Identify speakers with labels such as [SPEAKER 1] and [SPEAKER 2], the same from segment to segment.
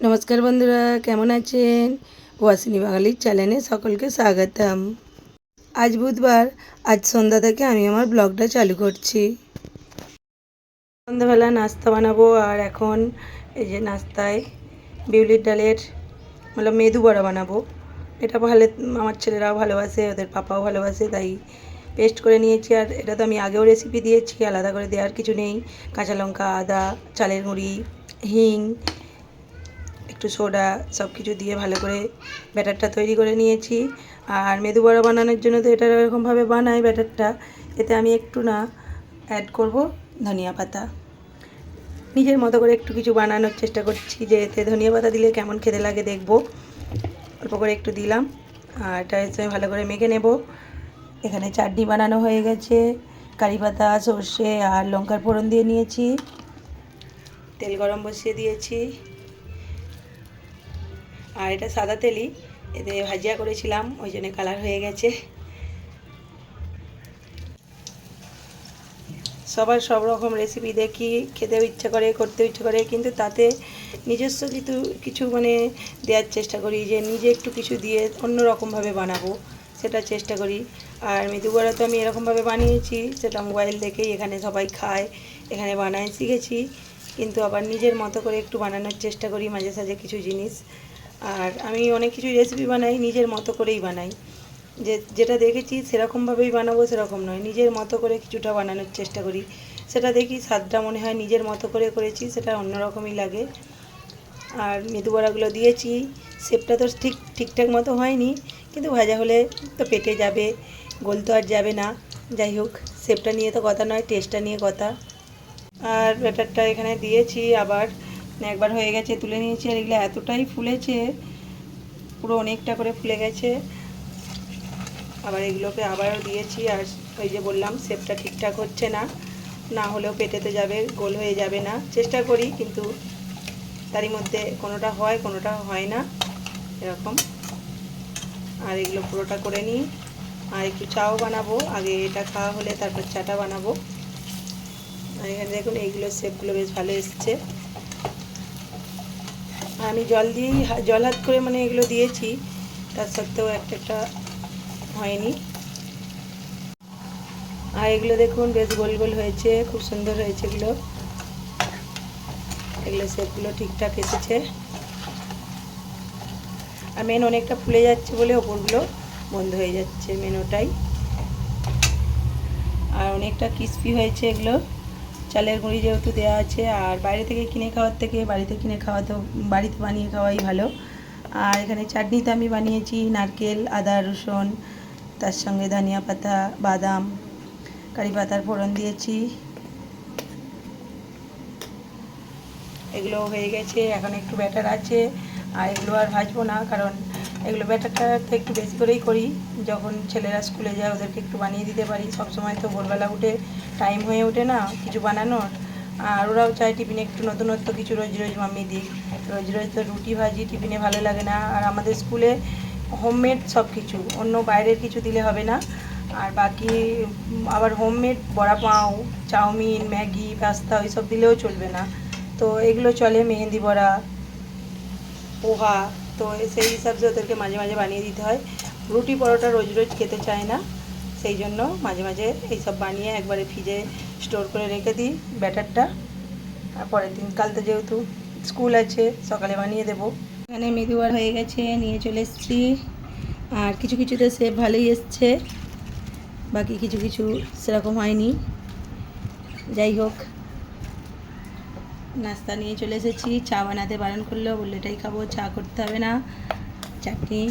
[SPEAKER 1] নমস্কার বন্ধুরা, কেমন আছেন? ওয়াসিনী বাঙালির চ্যানেলে সকলকে স্বাগতম। আজ বুধবার, আজ সন্ধ্যা থেকে আমি আমার ব্লগটা চালু করছি। সন্ধ্যাবেলা নাস্তা বানাবো, আর এখন এই যে নাস্তায় বিউলির ডালের মানে মেদু বড়া বানাবো। এটা ভালো, আমার ছেলেরাও ভালোবাসে, ওদের পাপাও ভালোবাসে, তাই পেস্ট করে নিয়েছি। আর এটা তো আমি আগেও রেসিপি দিয়েছি, আলাদা করে দেওয়ার কিছু নেই। কাঁচা লঙ্কা, আদা, চালের গুঁড়ি, হিং একটু সোডা সব কিছু দিয়ে ভালো করে ব্যাটারটা তৈরি করে নিয়েছি। আর মেদু বড়া বানানোর জন্য তো এটা এরকমভাবে বানাই ব্যাটারটা। এতে আমি একটু না অ্যাড করব ধনিয়া পাতা। নিজের মতো করে একটু কিছু বানানোর চেষ্টা করছি যে এতে ধনিয়া পাতা দিলে কেমন খেতে লাগে দেখব। অল্প করে একটু দিলাম। আর এটা সঙ্গে ভালো করে মেখে নেব। এখানে চাটনি বানানো হয়ে গেছে। কারি পাতা, সর্ষে আর লঙ্কার ফোড়ন দিয়ে নিয়েছি। তেল গরম বসিয়ে দিয়েছি। আর এটা সাদা তেলি, এতে ভাজিয়া করেছিলাম, ওই জন্য কালার হয়ে গেছে। সবার সব রকম রেসিপি দেখি, খেতেও ইচ্ছা করে, করতেও ইচ্ছা করে, কিন্তু তাতে নিজস্ব কিছু কিছু মানে দেওয়ার চেষ্টা করি, যে নিজে একটু কিছু দিয়ে অন্য রকমভাবে বানাবো সেটা চেষ্টা করি। আর মেদু বড়া তো আমি এরকমভাবে বানিয়েছি, সেটা মোবাইল দেখেই এখানে সবাই খায়, এখানে বানায়, শিখেছি। কিন্তু আবার নিজের মতো করে একটু বানানোর চেষ্টা করি, মাঝে সাঝে কিছু জিনিস। আর আমি অনেক কিছু রেসিপি বানাই, নিজের মতো করেই বানাই। যে, যেটা দেখেছি সেরকমভাবেই বানাবো সেরকম নয়। নিজের মতো করে কিছুটা বানানোর চেষ্টা করি। সেটা দেখি স্বাদটা মনে হয় নিজের মতো করে করেছি, সেটা অন্যরকমই লাগে। আর মেদু বড়াগুলো দিয়েছি, শেপটা তো ঠিক, ঠিকঠাক মতো হয়নি, কিন্তু ভাজা হলে তো পেটে যাবে, গোল তো আর যাবে না। যাই হোক, শেপটা নিয়ে তো কথা নয় টেস্টটা নিয়ে কথা। আর ব্যাটারটা এখানে দিয়েছি আবার একবার হয়ে গেছে, তুলে নিয়েছি আর এগুলো এতটাই ফুলেছে, পুরো অনেকটা করে ফুলে গেছে। আবার এগুলোকে আবারও দিয়েছি আর ওই যে বললাম, শেপটা ঠিকঠাক হচ্ছে না না হলেও পেটেতে যাবে, গোল হয়ে যাবে না। চেষ্টা করি, কিন্তু তারই মধ্যে কোনোটা হয় কোনোটা হয় না, এরকম। আর এগুলো পুরোটা করে নিই। আর একটু চাও বানাবো, আগে এটা খাওয়া হলে তারপর চাটা বানাবো। আর এখানে দেখুন এইগুলোর শেপগুলো বেশ ভালো এসছে। আমি জল দিয়েই জল হাত করে মানে এগুলো দিয়েছি। তার সত্ত্বেও একটা একটা হয়নি। আর এগুলো দেখুন, বেশ গোল গোল হয়েছে, খুব সুন্দর হয়েছে এগুলো। এগুলো শেপগুলো ঠিকঠাক এসেছে। আর মেন অনেকটা ফুলে যাচ্ছে বলে ওপরগুলো বন্ধ হয়ে যাচ্ছে মেন ওটাই। আর অনেকটা ক্রিস্পি হয়েছে এগুলো। চালের গুঁড়ি যেহেতু দেওয়া আছে, আর বাইরে থেকে কিনে খাওয়ার থেকে বাড়িতে কিনে খাওয়া তো, বাড়িতে বানিয়ে খাওয়াই ভালো। আর এখানে চাটনিতে আমি বানিয়েছি নারকেল, আদা, রসুন, তার সঙ্গে ধনিয়া পাতা, বাদাম, কারি পাতার ফোড়ন দিয়েছি। এগুলো হয়ে গেছে, এখন একটু ব্যাটার আছে, আর এগুলো আর ভাজবো না, কারণ এগুলো ব্যাটারটা একটু বেশি করেই করি। যখন ছেলেরা স্কুলে যায়, ওদেরকে একটু বানিয়ে দিতে পারি। সব সময় তো ভোরবেলা উঠে টাইম হয়ে ওঠে না কিছু বানানোর। আর ওরাও চায় টিফিনে একটু নতুনত্ব কিছু রোজ রোজ মাম্মি দিই রোজ রোজ তো রুটি, ভাজি টিফিনে ভালো লাগে না। আর আমাদের স্কুলে হোমমেড সব কিছু অন্য বাইরের কিছু দিলে হবে না। আর বাকি, আবার হোমমেড বড়া পাও, চাউমিন, ম্যাগি, পাস্তা ওইসব দিলেও চলবে না। তো এগুলো চলে, মেহেন্দি বড়া, পোহা তো সেই হিসাবে ওদেরকে মাঝে মাঝে বানিয়ে দিতে হয়। রুটি পরোটা রোজ রোজ খেতে চায় না, সেই জন্য মাঝে মাঝে এইসব বানিয়ে একবারে ফ্রিজে স্টোর করে রেখে দিই ব্যাটারটা। আর পরের দিন, কাল তো যেহেতু স্কুল আছে, সকালে বানিয়ে দেবো। এখানে মেদুয়ার হয়ে গেছে, নিয়ে চলে এসেছি। আর কিছু কিছুতে সেপ ভালোই এসছে, বাকি কিছু কিছু সেরকম হয়নি। যাই হোক। নাস্তা নিয়ে চলে এসেছি, চা বানাতে বারণ করল বলল এটাই খাব, চা করতে হবে না, চাটনি।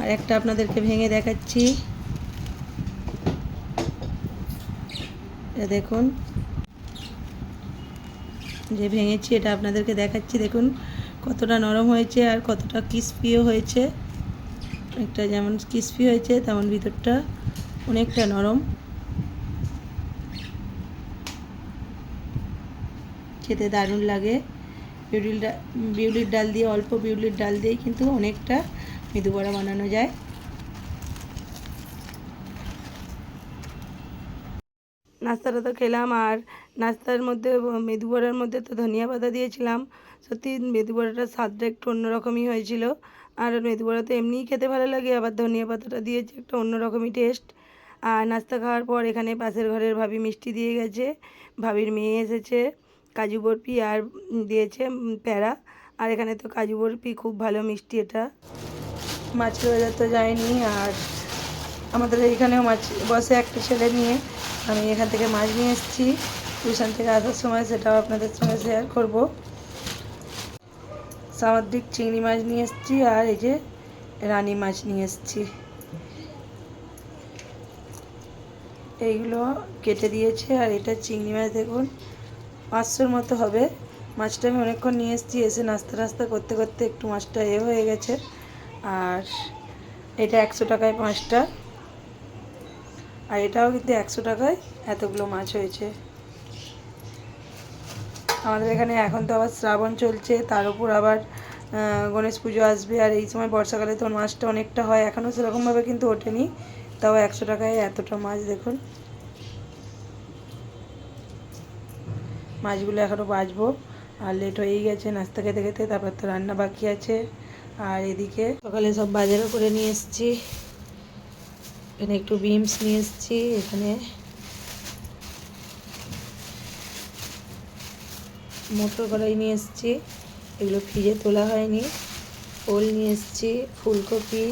[SPEAKER 1] আর একটা আপনাদেরকে ভেঙে দেখাচ্ছি। দেখুন, যে ভেঙেছি এটা আপনাদেরকে দেখাচ্ছি, দেখুন কতটা নরম হয়েছে আর কতটা ক্রিস্পিও হয়েছে। একটা যেমন ক্রিস্পি হয়েছে, তেমন ভিতরটা অনেকটা নরম। খেতে দারুণ লাগে। বিউলির ডাল বিউলির ডাল দিয়ে, অল্প বিউলির ডাল দিয়ে কিন্তু অনেকটা মেদু বড়া বানানো যায়। নাস্তাটা তো খেলাম আর নাস্তার মধ্যে, মেদু বড়ার মধ্যে তো ধনিয়া পাতা দিয়েছিলাম। সত্যি মেদু বড়াটার স্বাদটা একটু অন্যরকমই হয়েছিল। আর মেদু বড়া তো এমনিই খেতে ভালো লাগে, আবার ধনিয়া পাতাটা দিয়েছে একটা অন্যরকমই টেস্ট। আর নাস্তা খাওয়ার পর এখানে পাশের ঘরের ভাবি মিষ্টি দিয়ে গেছে, ভাবির মেয়ে এসেছে। কাজু বরফি আর দিয়েছে প্যারা আর এখানে তো কাজু বরফি, খুব ভালো মিষ্টি এটা। মাছের বাজার তো যায়নি আর আমাদের এইখানেও মাছ বসে একটা ছেলে নিয়ে। আমি এখান থেকে মাছ নিয়ে এসেছি। টিউশন থেকে আসার সময় সেটাও আপনাদের সঙ্গে শেয়ার করব। সামুদ্রিক চিংড়ি মাছ নিয়ে এসেছি আর এই যে রানী মাছ নিয়ে এসেছি। এইগুলো কেটে দিয়েছে আর এটা চিংড়ি মাছ দেখুন। পাঁচশোর মতো হবে। মাছটা আমি অনেকক্ষণ নিয়ে এসেছি, এসে নাস্তা টাস্তা করতে করতে একটু মাছটা এ হয়ে গেছে। আর এটা একশো টাকায় পাঁচটা। আর এটাও কিন্তু একশো টাকায় এতগুলো মাছ হয়েছে। আমাদের এখানে এখন তো আবার শ্রাবণ চলছে, তার উপর আবার গণেশ পুজো আসবে। আর এই সময় বর্ষাকালে তো মাছটা অনেকটা হয় এখনও সেরকমভাবে কিন্তু ওঠেনি। তাও একশো টাকায় এতটা মাছ দেখুন। মাছগুলো এখনও বাজবো আর লেট হয়েই গেছে, নাস্তা খেতে খেতে, তারপর তো রান্না বাকি আছে। আর এদিকে সকালে সব বাজারও করে নিয়ে এসেছি। এখানে একটু বিমস নিয়ে এসেছি, এখানে মটর কড়াই নিয়ে এসেছি। এগুলো ফ্রিজে তোলা হয়নি। ওল নিয়ে এসেছি, ফুলকপি,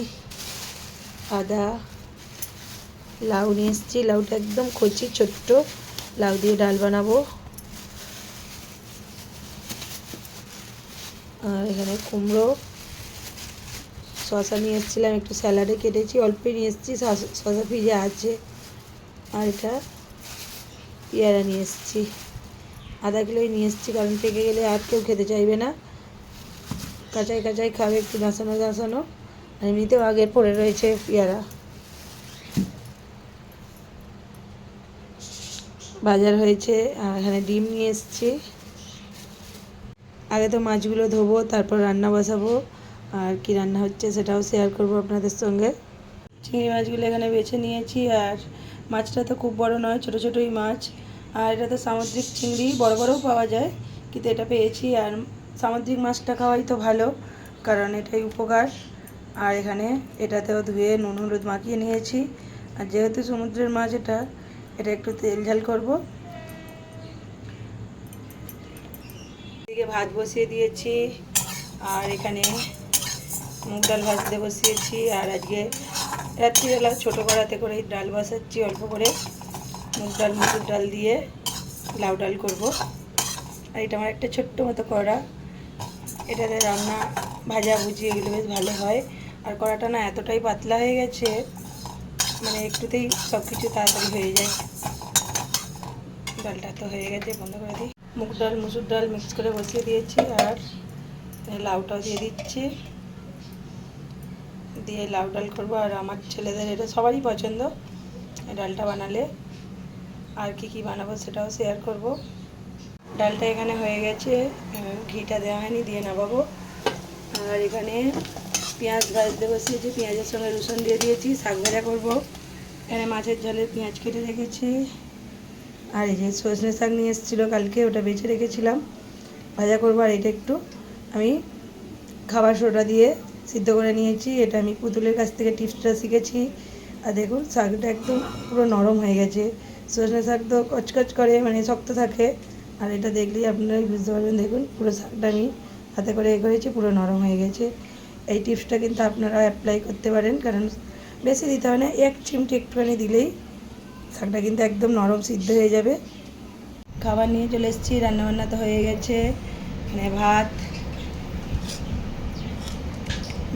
[SPEAKER 1] আদা, লাউ নিয়ে এসেছি। লাউটা একদম কচি, ছোট্ট। লাউ দিয়ে ডাল বানাবো। এখানে কুমড়ো শশা নিয়ে এসেছিলাম একটু স্যালাডে কেটেছি, অল্পই নিয়ে এসেছি শশা ফ্রিজে আছে। আর এটা পেয়ারা নিয়ে এসেছি। আধা কিলোই নিয়ে এসেছি, কারণ পেকে গেলে আর কেউ খেতে চাইবে না। কাঁচাই কাঁচাই খাবে, একটু নাসানো নাসানো আর এমনিতেও আগের পড়ে রয়েছে পেয়ারা। বাজার হয়েছে, আর এখানে ডিম নিয়ে এসেছি। আগে তো মাছগুলো ধোবো, তারপর রান্না বসাবো। আর কি রান্না হচ্ছে সেটাও শেয়ার করব আপনাদের সঙ্গে। চিংড়ি মাছগুলো এখানে বেছে নিয়েছি, আর মাছটা তো খুব বড় নয়, ছোট ছোটই মাছ। আর এটা তো সামুদ্রিক চিংড়ি, বড় বড়ও পাওয়া যায়, কিন্তু এটা পেয়েছি। আর সামুদ্রিক মাছটা খাওয়াই তো ভালো, কারণ এটাই উপকার। আর এখানে এটাতেও ধুয়ে নুন, হলুদ মাখিয়ে নিয়েছি। আর যেহেতু সমুদ্রের মাছ এটা এটা একটু তেল ঝাল করব। ভাত বসিয়ে দিয়েছি, আর এখানে মুগ ডাল ভাজতে বসিয়েছি, আর আজকে রাত্রিবেলা ছোটো কড়াতে করে ডাল বসাচ্ছি, অল্প করে মুগ ডাল, মুসুর ডাল দিয়ে লাউ ডাল করব। আর এটা আমার একটা ছোট্ট মতো কড়া। এটাতে রান্না, ভাজা ভুজি এগুলো বেশ ভালো হয়। আর কড়াটা না এতটাই পাতলা হয়ে গেছে মানে একটুতেই সব কিছু তাড়াতাড়ি হয়ে যায়। ডালটা তো হয়ে গেছে, বন্ধ করে দিই। মুগ ডাল, মুসুর ডাল মিক্স করে বসিয়ে দিয়েছি আর লাউটাও দিয়ে দিচ্ছি। দিয়ে লাউ ডাল করব আর আমার ছেলেদের, এটা সবারই পছন্দ ডালটা বানালে। আর কি কি বানাবো সেটাও শেয়ার করব। ডালটা এখানে হয়ে গেছে ঘিটা দেওয়া হয়নি, দিয়ে নামাবো। আর এখানে পেঁয়াজ ভাজতে বসিয়েছি, পেঁয়াজের সঙ্গে রসুন দিয়ে দিয়েছি, শাক ভাজা করব। এখানে মাছের ঝালে পেঁয়াজ কেটে রেখেছি আর এই যে সজনে শাক নিয়ে এসেছিল কালকে, ওটা বেছে রেখেছিলাম। ভাজা করব আর এটা একটু। আমি খাবার সোডা দিয়ে সিদ্ধ করে নিয়েছি। এটা আমি পুতুলের কাছ থেকে টিপসটা শিখেছি। আর দেখুন, শাকটা একদম পুরো নরম হয়ে গেছে। সজনে শাক তো কচকচ করে মানে শক্ত থাকে। আর এটা দেখলেই আপনারাই বুঝতে পারবেন। দেখুন, পুরো শাকটা আমি হাতে করে এ করেছি, পুরো নরম হয়ে গেছে। এই টিপসটা কিন্তু আপনারা অ্যাপ্লাই করতে পারেন। কারণ বেশি দিতে হবে না, এক চিমটি একটুখানি দিলেই শাকটা কিন্তু একদম নরম সিদ্ধ হয়ে যাবে। খাবার নিয়ে চলে এসেছি, রান্নাবান্না তো হয়ে গেছে। এখানে ভাত,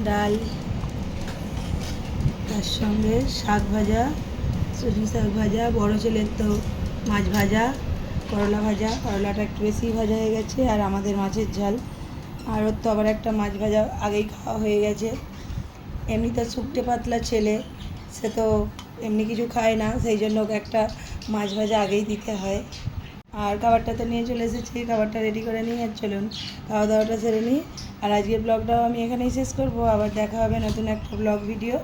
[SPEAKER 1] ডাল, তার সঙ্গে শাক ভাজা, সজনে শাক ভাজা, বড় ছেলের তো মাছ ভাজা, করলা ভাজা। করলাটা একটু বেশি ভাজা হয়ে গেছে আর আমাদের মাছের ঝাল। আর ওর তো আবার একটা মাছ ভাজা আগেই খাওয়া হয়ে গেছে। এমনি তো শুকটে পাতলা ছেলে, সে তো এমনি কিছু খায় না, সেই জন্য ওকে একটা মাছ ভাজা আগেই দিতে হয়। আর খাবারটা তো নিয়ে চলে এসেছি, খাবারটা রেডি করে নিয়ে আর চলুন খাওয়া দাওয়াটা সেরে নিই। আর আজকের ব্লগটাও আমি এখানেই শেষ করব, আবার দেখা হবে নতুন একটা ব্লগ ভিডিও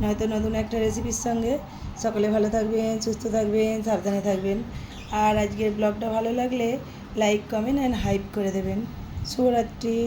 [SPEAKER 1] নয়তো নতুন একটা রেসিপির সঙ্গে। সকলে ভালো থাকবেন, সুস্থ থাকবেন, সাবধানে থাকবেন। আর আজকের ব্লগটা ভালো লাগলে লাইক কমেন্ট অ্যান্ড হাইপ করে দেবেন। শুভরাত্রি।